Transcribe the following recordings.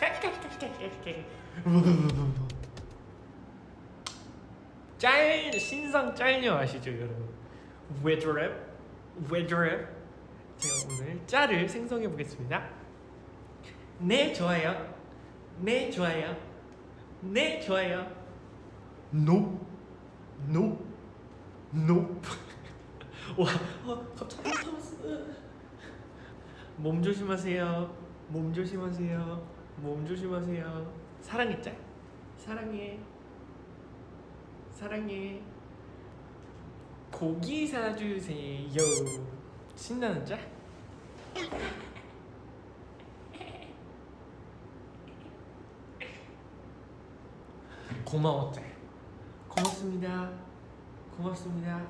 짤 신상 짤녀 아시죠 여러분? 웨드랩 웨드랩 제가 오늘 짤을 생성해 보겠습니다. 네 좋아요. 네 좋아요. 네 좋아요. No No No 와 어, 갑자기 몸 조심하세요. 몸 조심하세요. 몸 조심하세요. 사랑해 짤. 사랑해. 사랑해. 고기 사주세요. 신나는 짤? 고마워 짤. 고맙습니다. 고맙습니다.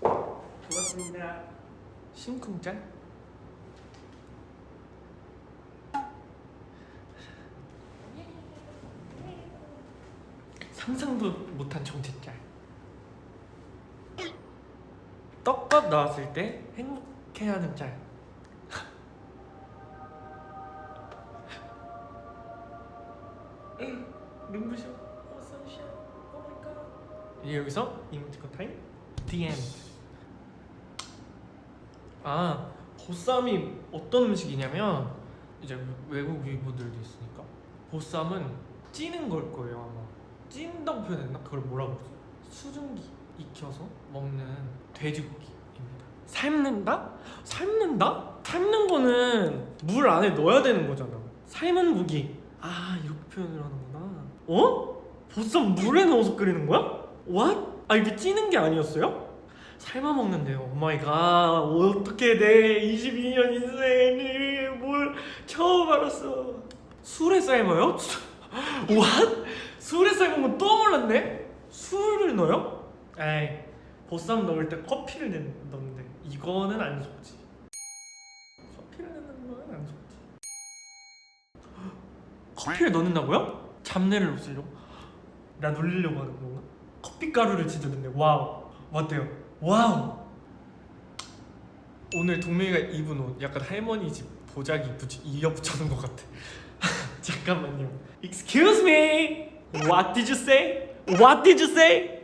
고맙습니다. 심쿵 짤? 상상도 못한 정체 짤. 떡밥 나왔을 때 행복해하는 짤. 눈부셔. 오 선샤. 오 마이 갓. 여기서 이모티콘 타임. The end. 아 보쌈이 어떤 음식이냐면 이제 외국 유부들도 있으니까 보쌈은 찌는 걸 거예요 아마. 찐다고 표현했나? 그걸 뭐라고 그러지? 수증기 익혀서 먹는 돼지고기입니다. 삶는다? 삶는다? 삶는 거는 물 안에 넣어야 되는 거잖아. 삶은 고기. 아 이렇게 표현을 하는구나. 어? 보쌈 물에 넣어서 끓이는 거야? What? 아 이게 찌는 게 아니었어요? 삶아 먹는데요. 오 마이 갓. 어떻게 내 22년 인생이 뭘 처음 알았어. 술에 삶아요? What? 삶은 건또 몰랐네? 술을 넣어요? 에이 보쌈 넣을 때 커피를 넣- 넣는데 이거는 안 속지 커피를 넣는 건안 속지 커피를 넣는다고요? 잡내를 없애려고? 나 놀리려고 하는 건가? 커피 가루를 진짜 넣네 와우 어때요? 와우 오늘 동명이가 입은 옷 약간 할머니 집 보자기 붙이 이어 붙여놓은 것 같아 잠깐만요 Excuse me What did you say? What did you say?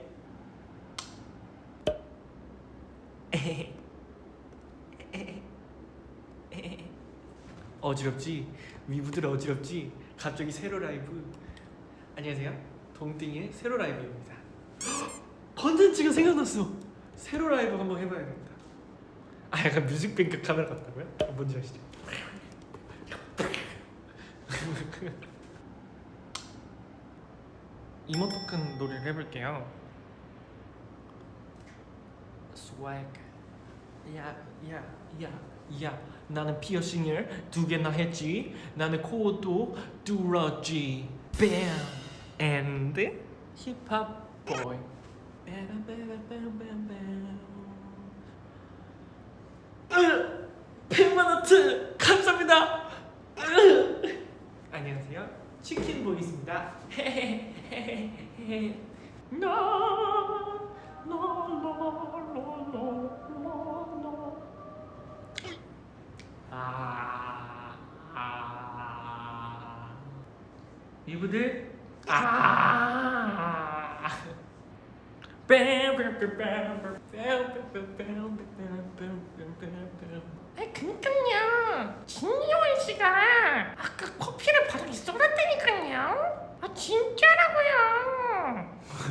어지럽지? 위부들 어지럽지? 갑자기 세로 라이브 안녕하세요 동띵의 세로 라이브입니다 컨텐츠가 생각났어 세로 라이브 한번 해봐야겠다 아 약간 뮤직뱅크 카메라 같다고요? 뭔지 아시죠? 이모토큰 노래를 해볼게요. swag. 야, 야, 야, 야. 나는 피어싱을 두 개나 했지. 나는 코도 뚫었지. Bam. And 힙합. Bam, bam, bam, bam, bam. 으, 100만 원트 감사합니다. 으. 안녕하세요. 치킨 보이스입니다. 아, 아. 이분들 아. 아이 그니까요 진요원 씨가 아까 커피를 바닥에 쏟았다니까요 아 진짜라고요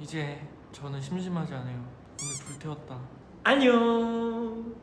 이제 저는 심심하지 않아요. 오늘 불태웠다. 안녕.